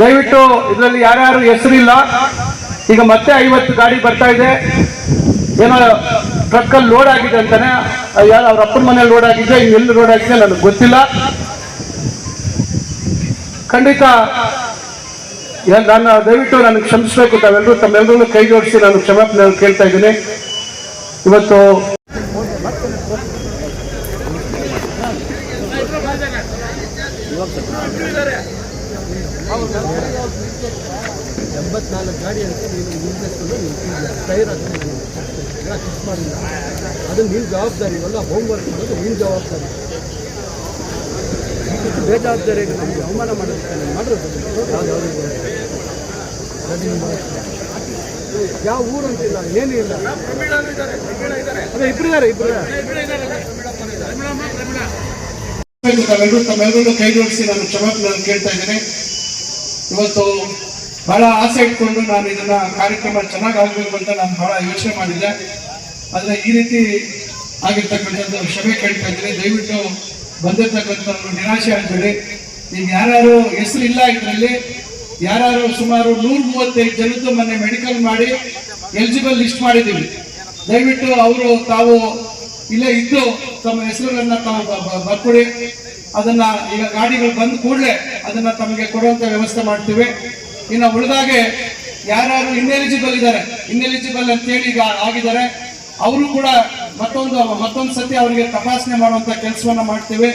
ದಯವಿಟ್ಟು ಇದರಲ್ಲಿ ಯಾರ್ಯಾರು ಹೆಸರಿಲ್ಲ, ಈಗ ಮತ್ತೆ ಐವತ್ತು ಗಾಡಿ ಬರ್ತಾ ಇದೆ. ಏನೋ ಟ್ರಕ್ಕಲ್ಲಿ ಲೋಡ್ ಆಗಿದೆ ಅಂತಾನೆ ಅವ್ರ ಅಪ್ಪನ ಮನೇಲಿ ಲೋಡ್ ಆಗಿದೆ ಎಲ್ಲಿ ಲೋಡ್ ಆಗಿದೆ ನನಗೆ ಗೊತ್ತಿಲ್ಲ. ಖಂಡಿತ ನಾನು ದಯವಿಟ್ಟು ನನಗೆ ಕ್ಷಮಿಸಬೇಕು ತಾವೆಲ್ಲರೂ ತಮ್ಮೆಲ್ಲರೂ ಕೈ ಜೋಡಿಸಿ ನಾನು ಕ್ಷಮಾಪಣೆ ಕೇಳ್ತಾ ಇದ್ದೀನಿ. ಇವತ್ತು ಎಂಬತ್ನಾಲ್ಕು ಗಾಡಿ ಅಂತ ನೀನು ನಿಲ್ಲಿಸ್ಕೊಂಡು ನಿಂತಿದ್ಯಾ ಟೈರ್ ಅದು ಎಲ್ಲ ಫಿಕ್ಸ್ ಮಾಡಿಲ್ಲ ಅದು ನೀನು ಜವಾಬ್ದಾರಿ ಇವೆಲ್ಲ ಹೋಮ್ವರ್ಕ್ ಮಾಡೋದು ನೀನು ಜವಾಬ್ದಾರಿ ಇದು ಬೇಜವಾಬ್ದಾರಿಗೆ ನಮಗೆ ಅವಮಾನ ಮಾಡೋದಕ್ಕೆ ನೀನು ಮಾಡಿರೋದು ಯಾವ್ದು ಯಾವುದು ಯಾವ ಊರು ಅಂತಿಲ್ಲ ಏನೂ ಇಲ್ಲ ಅದೇ ಇಬ್ಬರಿದ್ದಾರೆ ಇಬ್ಬರು ತಾವೆಲ್ಲರೂ ತಮ್ಮೆಲ್ಲರೂ ಕೈ ಜೋಡಿಸಿ ನಾನು ಕ್ಷಮಾಪಣೆ ಕೇಳ್ತಾ ಇದ್ದೇನೆ. ಇವತ್ತು ಬಹಳ ಆಸೆ ಇಟ್ಕೊಂಡು ನಾನು ಇದನ್ನ ಕಾರ್ಯಕ್ರಮ ಚೆನ್ನಾಗಿ ಆಗಬೇಕು ಅಂತ ನಾನು ಬಹಳ ಯೋಚನೆ ಮಾಡಿದ್ದೆ. ಆದ್ರೆ ಈ ರೀತಿ ಆಗಿರ್ತಕ್ಕಂಥದ್ದು ಕ್ಷಮೆ ಕೇಳ್ತಾ ಇದ್ದೀನಿ ದಯವಿಟ್ಟು ಬಂದಿರ್ತಕ್ಕಂಥವ್ರು ನಿರಾಶೆ ಆಗಬೇಡಿ. ಈಗ ಯಾರು ಹೆಸರು ಇಲ್ಲ ಇದರಲ್ಲಿ ಯಾರು ಸುಮಾರು ನೂರ ಮೂವತ್ತೈದು ಜನದ್ದು ಮೊನ್ನೆ ಮೆಡಿಕಲ್ ಮಾಡಿ ಎಲಿಜಿಬಲ್ ಲಿಸ್ಟ್ ಮಾಡಿದ್ದೀವಿ. ದಯವಿಟ್ಟು ಅವರು ತಾವು ಇಲ್ಲೇ ಇದ್ದು ತಮ್ಮ ಹೆಸರುಗಳನ್ನ ತಾವು ಬರ್ಕೊಡಿ. ಅದನ್ನ ಈಗ ಗಾಡಿಗಳು ಬಂದ ಕೂಡಲೇ ಅದನ್ನ ತಮಗೆ ಕೊಡುವಂತ ವ್ಯವಸ್ಥೆ ಮಾಡ್ತೀವಿ. ಇನ್ನು ಉಳಿದಾಗೆ ಯಾರ್ಯಾರು ಇನ್ಎಲಿಜಿಬಲ್ ಇದ್ದಾರೆ ಇನ್ಎಲಿಜಿಬಲ್ ಅಂತೇಳಿ ಈಗ ಆಗಿದ್ದಾರೆ. ಅವರು ಕೂಡ ಮತ್ತೊಂದು ಮತ್ತೊಂದು ಸತಿ ಅವರಿಗೆ ತಪಾಸಣೆ ಮಾಡುವಂತ ಕೆಲಸವನ್ನ ಮಾಡ್ತೀವಿ.